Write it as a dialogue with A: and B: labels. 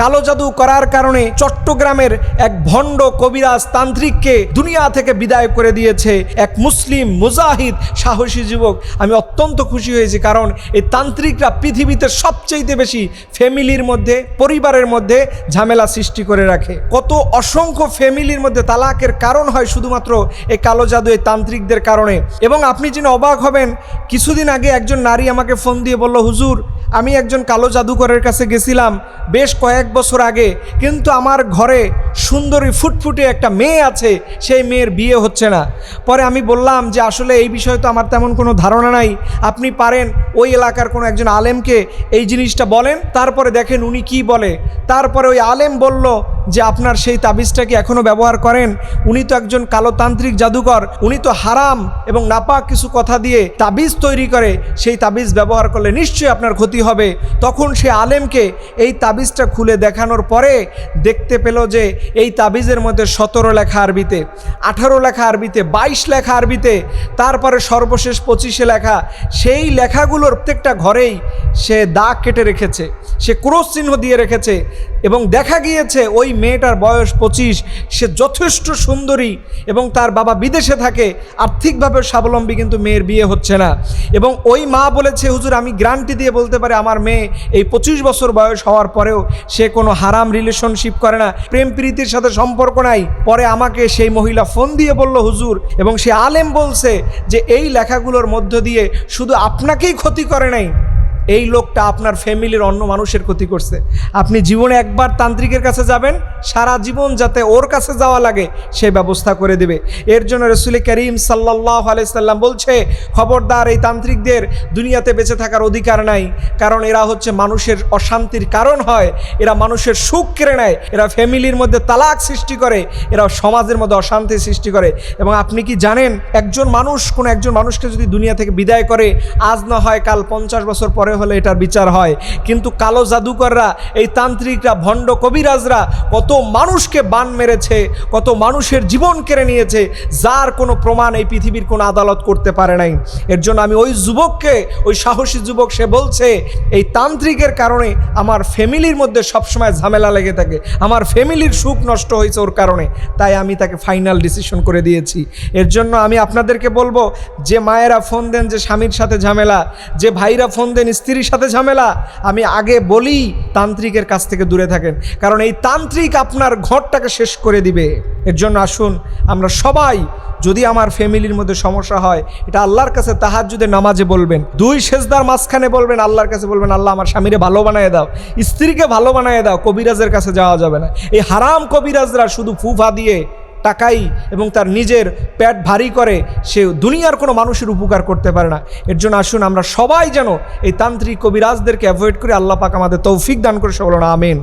A: কালো জাদু করার কারণে চট্টগ্রামের এক ভণ্ড কবিরাজ তান্ত্রিককে দুনিয়া থেকে বিদায় করে দিয়েছে এক মুসলিম মুজাহিদ সাহসী যুবক। আমি অত্যন্ত খুশি হয়েছি কারণ এই তান্ত্রিকরা পৃথিবীতে সবচেয়ে বেশি ফ্যামিলির মধ্যে, পরিবারের মধ্যে ঝামেলা সৃষ্টি করে রাখে। কত অসংখ্য ফ্যামিলির মধ্যে তালাকের কারণ হয় শুধুমাত্র এই কালো জাদু এই তান্ত্রিকদের কারণে। এবং আপনি যিনি অবাক হবেন, কিছুদিন আগে একজন নারী আমাকে ফোন দিয়ে বলল, হুজুর, আমি একজন কালো জাদুকরের কাছে গেছিলাম, বেশ কয়েক বছর আগে কিন্তু আমার ঘরে সুন্দরী ফুটফুটে একটা মেয়ে আছে, সেই মেয়ের বিয়ে হচ্ছে না। পরে আমি বললাম যে আসলে এই বিষয়ে তো আমার তেমন কোনো ধারণা নাই, আপনি পারেন ওই এলাকার কোনো একজন আলেমকে এই জিনিসটা বলেন, তারপরে দেখেন উনি কি বলে। তারপরে ওই আলেম বলল যে আপনার সেই তাবিজটা কি এখনও ব্যবহার করেন? উনি তো একজন কালোতান্ত্রিক জাদুকর, উনি তো হারাম এবং নাপাক কিছু কথা দিয়ে তাবিজ তৈরি করে, সেই তাবিজ ব্যবহার করলে নিশ্চয়ই আপনার ক্ষতি হবে। তখন সে আলেমকে এই তাবিজটা খুলে দেখানোর পরে দেখতে পেল যে এই তাবিজের মধ্যে সতেরো লেখা আরবিতে, আঠারো লেখা আরবিতে, বাইশ লেখা আরবিতে, তারপরে সর্বশেষ পঁচিশে লেখা, সেই লেখাগুলোর প্রত্যেকটা ঘরেই সে দাগ কেটে রেখেছে, সে ক্রোশ চিহ্ন দিয়ে রেখেছে এবং দেখা গিয়েছে ওই মেয়েটার বয়স পঁচিশ, সে যথেষ্ট সুন্দরী এবং তার বাবা বিদেশে থাকে, আর্থিকভাবে স্বাবলম্বী কিন্তু মেয়ের বিয়ে হচ্ছে না এবং ওই মা বলেছে, হুজুর, আমি গ্রান্টি দিয়ে বলতে পারি, আমার মেয়ে এই পঁচিশ বছর বয়স হওয়ার পরেও সে কোনো হারাম রিলেশনশিপ করে না, প্রেম প্রীতির সাথে সম্পর্ক নাই। পরে আমাকে সেই মহিলা ফোন দিয়ে বলল, হুজুর, এবং সে আলেম বলছে যে, এই লেখাগুলোর মধ্য দিয়ে শুধু আপনাকেই ক্ষতি করে নাই। এই লোকটা আপনার ফ্যামিলির অন্য মানুষের ক্ষতি করছে। আপনি জীবনে একবার তান্ত্রিকের কাছে যাবেন, সারা জীবন যাতে ওর কাছে যাওয়া লাগে, সে ব্যবস্থা করে দেবে। এর জন্য রসুল করিম সাল্লাহ আলাইসাল্লাম বলছে, খবরদার, এই তান্ত্রিকদের দুনিয়াতে বেঁচে থাকার অধিকার নাই। কারণ এরা হচ্ছে মানুষের অশান্তির কারণ হয়। এরা মানুষের সুখ কেড়ে নেয়। এরা ফ্যামিলির মধ্যে তালাক সৃষ্টি করে। এরা সমাজের মধ্যে অশান্তি সৃষ্টি করে। এবং আপনি কি জানেন, একজন মানুষ, কোনো একজন মানুষকে যদি দুনিয়া থেকে বিদায় করে, আজ না হয় কাল পঞ্চাশ বছর পরে হলে এটার বিচার হয়। কিন্তু কালো জাদুকররা, এই তান্ত্রিকরা, ভণ্ড কবিরাজরা কত মানুষকে বান মেরেছে, কত মানুষের জীবন কেড়ে নিয়েছে, যার কোনো প্রমাণ এই পৃথিবীর কোনো আদালত করতে পারে নাই। এর জন্য আমি ওই যুবককে, ওই সাহসী যুবক সে বলছে, এই তান্ত্রিকের কারণে আমার ফ্যামিলির মধ্যে সবসময় ঝামেলা লেগে থাকে। আমার ফ্যামিলির সুখ নষ্ট হয়েছে ওর কারণে। তাই আমি তাকে ফাইনাল ডিসিশন করে দিয়েছি। এর জন্য আমি আপনাদেরকে বলব, যে মায়েরা ফোন দেন যে স্বামীর সাথে ঝামেলা, যে ভাইরা ফোন দেন স্ত্রীর সাথে ঝামেলা, আমি আগে বলি তান্ত্রিকের কাছ থেকে দূরে থাকেন। কারণ এই তান্ত্রিক আপনার ঘরটাকে শেষ করে দিবে। এর জন্য আসুন, আমরা সবাই যদি আমার ফ্যামিলির মধ্যে সমস্যা হয়, এটা আল্লাহর কাছে তাহার যদি নামাজে বলবেন। দুই সেজদার মাঝখানে বলবেন, আল্লাহর কাছে বলবেন, আল্লাহ, আমার স্বামীরে ভালো বানায় দাও, স্ত্রীকে ভালো বানায় দাও, কবিরাজের কাছে যাওয়া যাবে না। এই হারাম কবিরাজরা শুধু ফুফা দিয়ে টাকাই এবং তার নিজের প্যাট ভারী করে, সে দুনিয়ার কোনো মানুষের উপকার করতে পারে না। এর জন্য আসুন আমরা সবাই যেন এই তান্ত্রিক কবিরাজদেরকে অ্যাভয়েড করে আল্লাহ পাক আমাদের তৌফিক দান করে সে বলো না আমেন।